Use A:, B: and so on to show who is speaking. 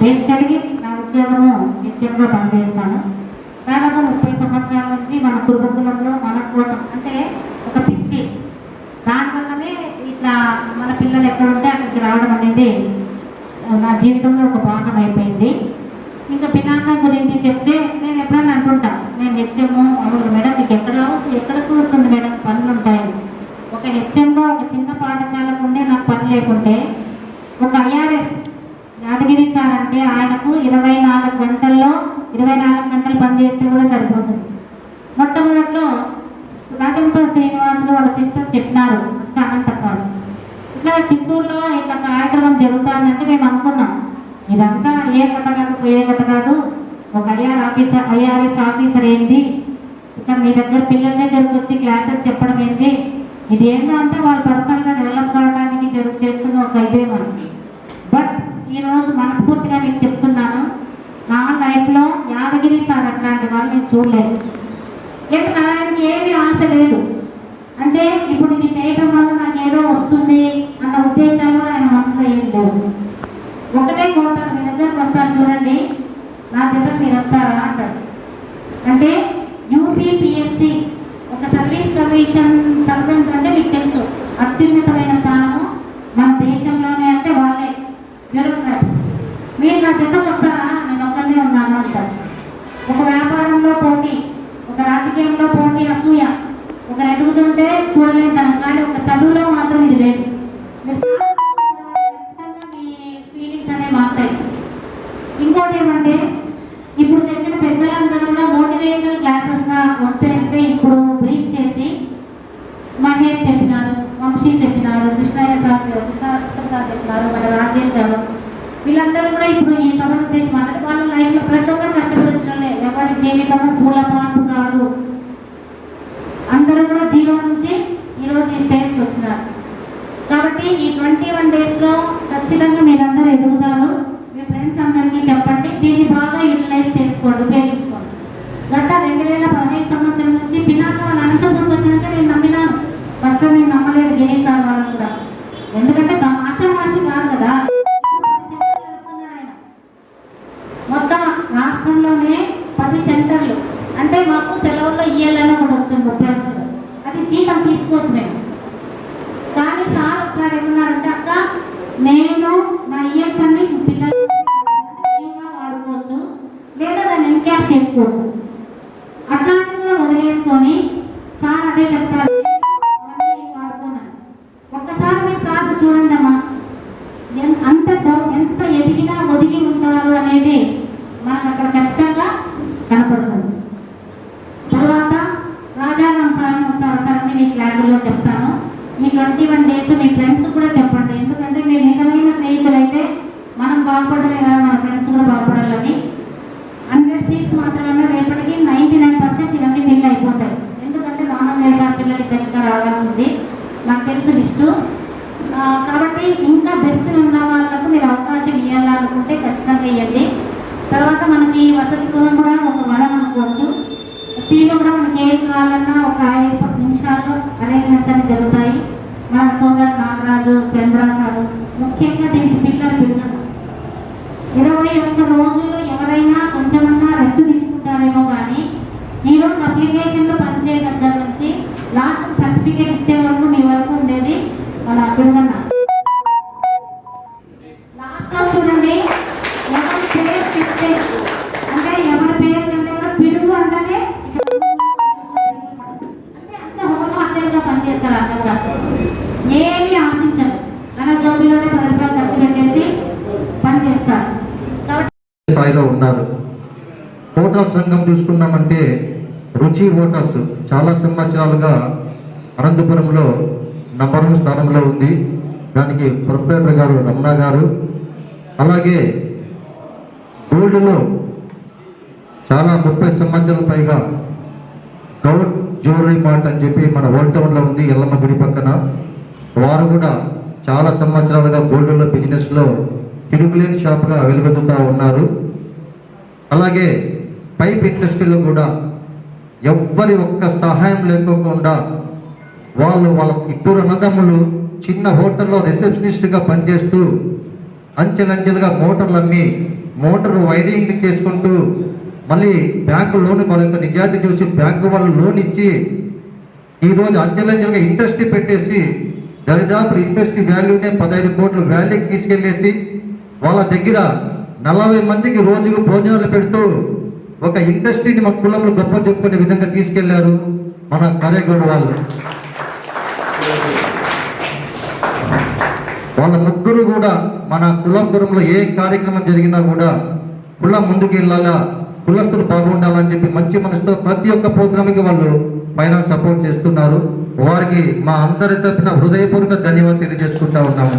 A: Basically నా ఉద్యోగము నిత్యంగా పనిచేస్తాను. దాదాపు ముప్పై సంవత్సరాల నుంచి మన కుటుంబంలో మన కోసం అంటే ఒక పిచ్చి. దానివల్లనే ఇట్లా మన పిల్లలు ఎక్కడ ఉంటే అక్కడికి రావడం అనేది నా జీవితంలో ఒక భాగం అయిపోయింది. ఇంకా పినాకం గురించి చెప్తే నేను ఎప్పుడైనా అంటుంటా నేను హెచ్ఎం అవును మేడం మీకు ఎక్కడ అవసరం ఎక్కడ కుదురుతుంది మేడం? పనులు ఉంటాయి. ఒక హెచ్ఎంగా ఒక చిన్న పాఠశాలకు ఉండే నాకు పని లేకుంటే ఒక ఐఆర్ఎస్ మనకు ఇరవై నాలుగు గంటల్లో ఇరవై నాలుగు గంటలు పనిచేస్తే కూడా సరిపోతుంది. మొట్టమొదట్లో రాజంస శ్రీనివాసులు వాళ్ళ సిస్టర్ చెప్పినారు ఇంకా ఇట్లా చిత్తూరులో ఇట్లా కార్యక్రమం జరుగుతానంటే మేము అనుకున్నాం. ఇదంతా ఏ కథ కాదు పోయే కథ కాదు. ఒక ఐఆర్ ఆఫీసర్ ఐఆర్ఎస్ ఆఫీసర్ ఏంటి? ఇట్లా మీ దగ్గర పిల్లలనే దగ్గరకు వచ్చి క్లాసెస్ చెప్పడం ఏంటి? ఇది ఏంటో అంటే వాళ్ళు పర్సనల్గా డెవలప్ కావడానికి జరుగు చేస్తున్న ఒక ఇదే మనకి బట్ ఈరోజు మనస్ఫూర్తిగా మీకు చెప్తాను లైఫ్లో యాదగిరి సార్ అట్లాంటి వాళ్ళు నేను చూడలేదు. ఎందుకంటే ఆయనకి ఏమీ ఆశ లేదు. అంటే ఇప్పుడు ఇది చేయడం వల్ల నాకు ఏదో వస్తుంది అన్న ఉద్దేశాలు ఆయన మనసులో ఏం లేవు. ఒకటే కోరుతాను మీ దగ్గరకు వస్తారు చూడండి. నా దగ్గర మీరు వస్తారా అంటారు అంటే యూపీపీఎస్సి ఒక సర్వీస్ కమిషన్ సర్వెంట్ అంటే మీకు తెలుసు. అత్యున్నతమైన స్థానము మన దేశంలోనే అంటే వాళ్ళే బ్యూరోక్రాట్స్ మీరు నా జతకు వస్తారా నేను ఒక్కనే ఉన్నాను అంటారు ఒక వ్యాపారంలో పోటీ ఒక రాజకీయంలో పోటీ అసూయ. ఒక ఎదుగుతుంటే చూడలేదనం కానీ ఒక చదువులో మాత్రం ఇది లేదు. మీ ఫీలింగ్స్ అనేవి మారుతాయి. ఇంకోటి ఏమంటే ఇప్పుడు చెప్పిన పెద్దలందరూ కూడా మోటివేషనల్ క్లాసెస్ వస్తే అంటే ఇప్పుడు బ్రీఫ్ చేసి మహేష్ చెప్పినారు వంశీ చెప్పినారు కృష్ణయ్య సార్ కృష్ణ కృష్ణ సార్ చెప్పినారు మన రాజేష్ గారు. వీళ్ళందరూ కూడా ఇప్పుడు ఈ సభను ఉద్దేశం అంటే వాళ్ళ లైఫ్లో ప్రతి ఒక్కరు కష్టపడి వచ్చిన ఎవరి జీవితము పూల మార్పు అందరూ కూడా జీరో నుంచి ఈరోజు ఈ స్టేజ్కి కాబట్టి ఈ ట్వంటీ వన్ డేస్లో ఖచ్చితంగా మీరందరూ ఎదుగుతారు మీ ఫ్రెండ్స్ అందరికీ చెప్పండి. దీన్ని బాగా యూటిలైజ్ చేసుకోండి ఉపయోగించుకోండి. గత రెండు వేల పదహైదు సంవత్సరం నుంచి పినాక వాళ్ళు అంత ముందు వచ్చినాక నేను నమ్మినాను. ఫస్ట్ నేను నమ్మలేదు గిరి సార్ వాళ్ళు కూడా. ఎందుకంటే ఆశామాషి కాదు కదా. మొత్తం రాష్ట్రంలోనే పది సెంటర్లు. అంటే మాకు సెలవుల్లో ఇయ్యాలని కూడా వస్తుంది ముప్పై రోజులు అది జీతం తీసుకోవచ్చు మేము. సార్ ఒకసారి ఏమన్నారంటే అక్క నేను నా ఇయర్స్ అన్ని పిల్లలు వాడుకోవచ్చు లేదా దాన్ని ఎన్క్యాష్ చేసుకోవచ్చు. అట్లాంటివి కూడా వదిలేసుకొని సార్ అదే చెప్తారు. అవన్నీ ఒక్కసారి మీరు సార్ చూడండి అమ్మా. అంత ఎంత ఎదిగినా ఒదిగి ఉంటారు అనేది మనకు అక్కడ ఖచ్చితంగా కనపడుతుంది తర్వాత రాజారాం సార్ని ఒకసారి ఒకసారి మీ క్లాసుల్లో చెప్తాను ఈ ట్వంటీ వన్ డేస్ మీ ఫ్రెండ్స్ కూడా చెప్పండి ఎందుకంటే మీరు నిజమైన స్నేహితులైతే మనం బాగుపడమే కదా మన ఫ్రెండ్స్ కూడా బాగుపడాలని హండ్రెడ్ సీట్స్ మాత్రమే రేపటికి నైంటీ నైన్ పర్సెంట్ ఇవన్నీ ఫిల్ అయిపోతాయి ఎందుకంటే పిల్లలు ఇద్దరిగా రావాల్సింది. నాకు తెలుసు లిస్టు కాబట్టి ఇంకా బెస్ట్ ఉన్న వాళ్ళకు మీరు అవకాశం ఇవ్వాలనుకుంటే ఖచ్చితంగా ఇవ్వండి తర్వాత మనకి వసతి గృహం కూడా ఒక వనం అనుకోవచ్చు. సీలో కూడా మనకి ఏం కావాలన్నా ఒక ఐదు నిమిషాల్లో అరేంజ్మెంట్స్ అన్ని జరుగుతాయి. మన సోదరు నాగరాజు చంద్ర సారు ముఖ్యంగా దీనికి పిల్లలు పిల్లలు. ఇరవై ఒక్క రోజులు ఎవరైనా కొంచెమన్నా రెస్ట్ తీసుకుంటారేమో కానీ ఈరోజు అప్లికేషన్లో పనిచేయ దగ్గర నుంచి లాస్ట్ సర్టిఫికేట్ ఇచ్చే వరకు మీ వరకు ఉండేది లాస్ట్లో చూడండి. ఎవరి పేరు చెప్తే? అంటే ఎవరి పేరు చెప్తే కూడా పిడుగు అంటేనే అంటే అంత పనిచేస్తారు అంత కూడా. ఏమీ ఆశించరు. తన జోబిలోనే పది రూపాయలు ఖర్చు పెట్టేసి పనిచేస్తారు. కాబట్టి
B: స్థాయిలో ఉన్నారు. హోటల్స్ రంగం చూసుకున్నామంటే రుచి హోటల్స్ చాలా సంవత్సరాలుగా అనంతపురంలో నంబర్ వన్ స్థానంలో ఉంది. దానికి ప్రొపరేటర్ గారు రమణ గారు. అలాగే గోల్డ్లో చాలా ముప్పై సంవత్సరాల పైగా గౌడ్ జ్యువెలరీ మార్ట్ అని చెప్పి మన ఓల్డ్ టౌన్లో ఉంది ఎల్లమ్మ గుడి పక్కన. వారు కూడా చాలా సంవత్సరాలుగా గోల్డ్లో బిజినెస్లో తిరుగులేని షాప్గా వెలుగొందుతూ ఉన్నారు. అలాగే పైప్ ఇండస్ట్రీలో కూడా ఎవ్వరి ఒక్క సహాయం లేకోకుండా వాళ్ళు వాళ్ళ ఇద్దరు అన్నదమ్ములు చిన్న హోటల్లో రిసెప్షనిస్ట్గా పనిచేస్తూ అంచెలంచెలుగా మోటార్లు అమ్మి మోటార్ వైరింగ్ చేసుకుంటూ మళ్ళీ బ్యాంకు లోన్ వాళ్ళ యొక్క నిజాయితీ చూసి బ్యాంకు వాళ్ళు లోన్ ఇచ్చి ఈరోజు అంచెలంచెలుగా ఇంట్రెస్ట్ పెట్టేసి దరిదాపు ఇంట్రెస్ట్ వాల్యూనే పదహైదు కోట్ల వాల్యూకి తీసుకెళ్ళేసి వాళ్ళ దగ్గర నలభై మందికి రోజుకు భోజనాలు పెడుతూ ఒక ఇండస్ట్రీని మా కులంలో గొప్ప చెప్పుకునే విధంగా తీసుకెళ్ళారు మన కరేగూడ వాళ్ళు. వాళ్ళ ముగ్గురు కూడా మన కులంపురంలో ఏ కార్యక్రమం జరిగినా కూడా కులం ముందుకు వెళ్ళాలా కులస్తులు బాగుండాలని చెప్పి మంచి మనసుతో ప్రతి ఒక్క ప్రోగ్రామ్కి వాళ్ళు ఫైనాన్స్ సపోర్ట్ చేస్తున్నారు. వారికి మా అందరి తరఫున హృదయపూర్వక ధన్యవాదాలు తెలియజేసుకుంటా ఉన్నాము.